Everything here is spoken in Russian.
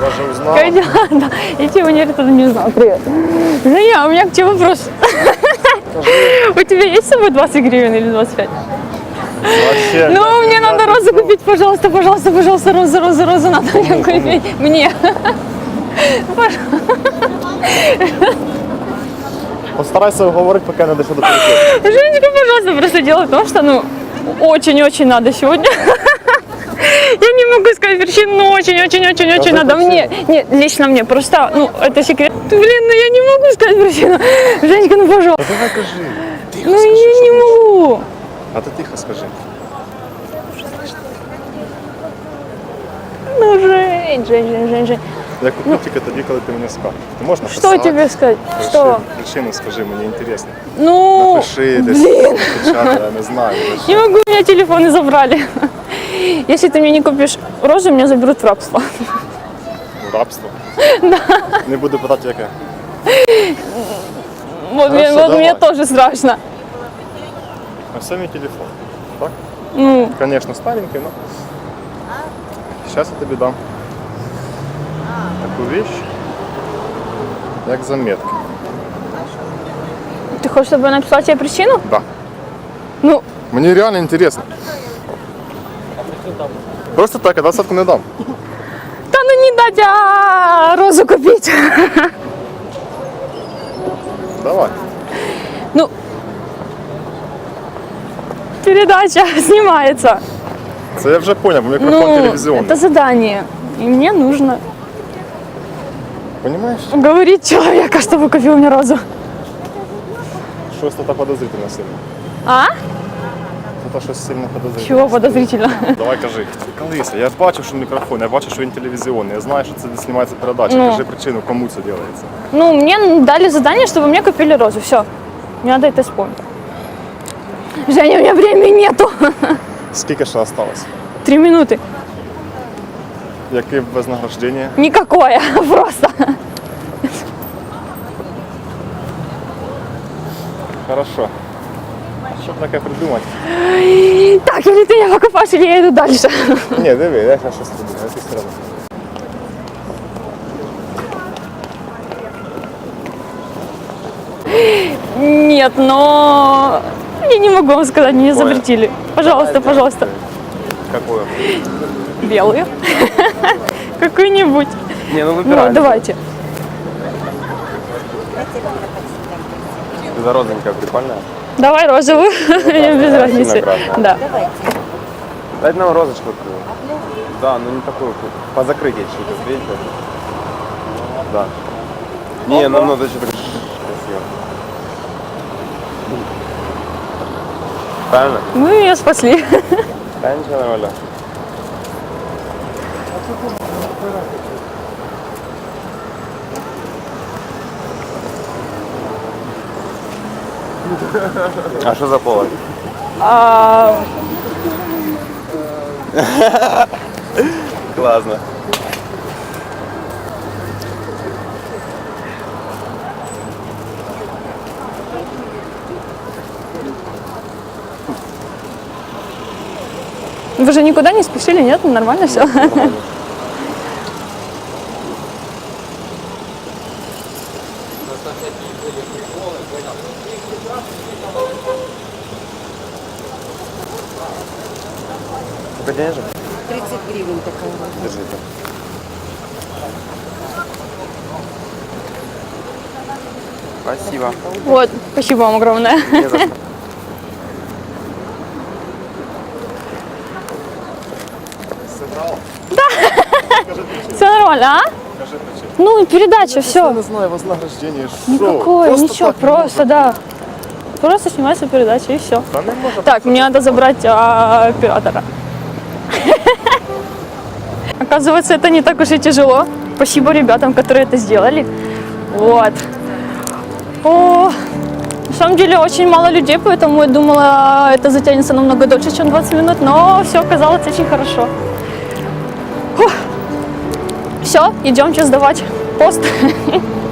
Даже узнал. Как дела? Да. Я тебя не это не знал. Привет. Женя, у меня к тебе вопрос. У тебя есть с собой 20 гривен или 25? Вообще. Ну, мне надо розу купить. пожалуйста, пожалуйста, пожалуйста, розу, розу, розу надо мне купить. Мне. Постарайся говорити, поки не дійшов до перекрестка. Женечка, пожалуйста, просто дело в том, что, ну, очень-очень надо сегодня Я не могу сказать причину, но очень-очень-очень-очень Скажи надо мне. Нет, лично мне. Просто, ну, это секрет. Блин, ну я не могу сказать причину. Женечка, ну, пожалуйста. Давай кажи. Тихо Ну, скажи, я що не ти- могу. А ти тихо скажи. Ну, Жень, Жень, Жень, Жень, Жень. Я куплю тільки тоді, коли ти мені скажеш. Ти можеш Что написати? тебе сказать? Причину- Что? Причину скажи, мені інтересно. Ну, Пиши десь, блин. печатай, я не знаю. Не могу, у меня телефоны забрали. Если ты мне не купишь розу, меня заберут в рабство. Рабство. Не буду питати, яке. Вот, мне, Хорошо, вот мне давай. тоже страшно. А це мій телефон. Так? Ну, Конечно, старенький, но сейчас я тобі дам таку вещь, як заметки. ты хочешь, чтобы я написала тебе причину? Да. Ну, Мені реально інтересно. Просто так, я двадцатку не дам. да ну не дать, а розу купить. Давай. Ну, передача снимается. Це я вже поняв, бо мікрофон Ну, телевізіонний. это задание. И мне нужно Понимаешь? уговорить человека, чтобы купил мне розу. Щось тут подозрительно сильно. А? Тут щось сильно подозрительно. Чего подозрительно? Давай кажи. Колися, я бачив, що мікрофон, я бачив, що він телевізіонний. Я знаю, що це знімається передача. Ну. Кажи причину, кому це робиться. Ну, мне дали задание, чтобы мне купили розу. Все. Не надо это вспомнить. Женя, у меня времени нету. Скільки ще осталось? Три минуты. Яке вознаграждення? Никакое. Просто. Хорошо. Що б таке придумати? Так, или ты меня покупаешь, или я иду дальше. Ні, диви, я зараз щось придумаю, якусь треба. Нет, но я не могу вам сказать, мне запретили. Пожалуйста, пожалуйста. Какое? Белую. Какую-нибудь. Не, ну Ну, выбирай. давайте. За розовенькая прикольная. Давай розовую. Мне без разницы. Да. Дайте нам розочку. Да, ну не такую, по закрытию чуть-чуть, видите? Да. Не, нам надо что-то красиво. Правильно? Вы меня спасли. Да, ничего нормально. А что за повод? А, Классно. Вы же никуда не спешили, нет? Ну, Нормально все. Сколько денежек? 30 гривен такая. вот. Держите. Спасибо. Вот, спасибо вам огромное. Что. Сыграл? Все нормально, а? Ну, передача, Я все. не знаю вознаграждение. Шо? Никакое, Просто ничего, так не просто, может да. Просто снимается передача и все. Да не может Так, мне надо забрать а, оператора. Оказывается, это не так уж и тяжело. Спасибо ребятам, которые это сделали. Вот. О, на самом деле очень мало людей, поэтому я думала, это затянется намного дольше, чем 20 минут, но все оказалось очень хорошо. Все, идемте сдавать пост.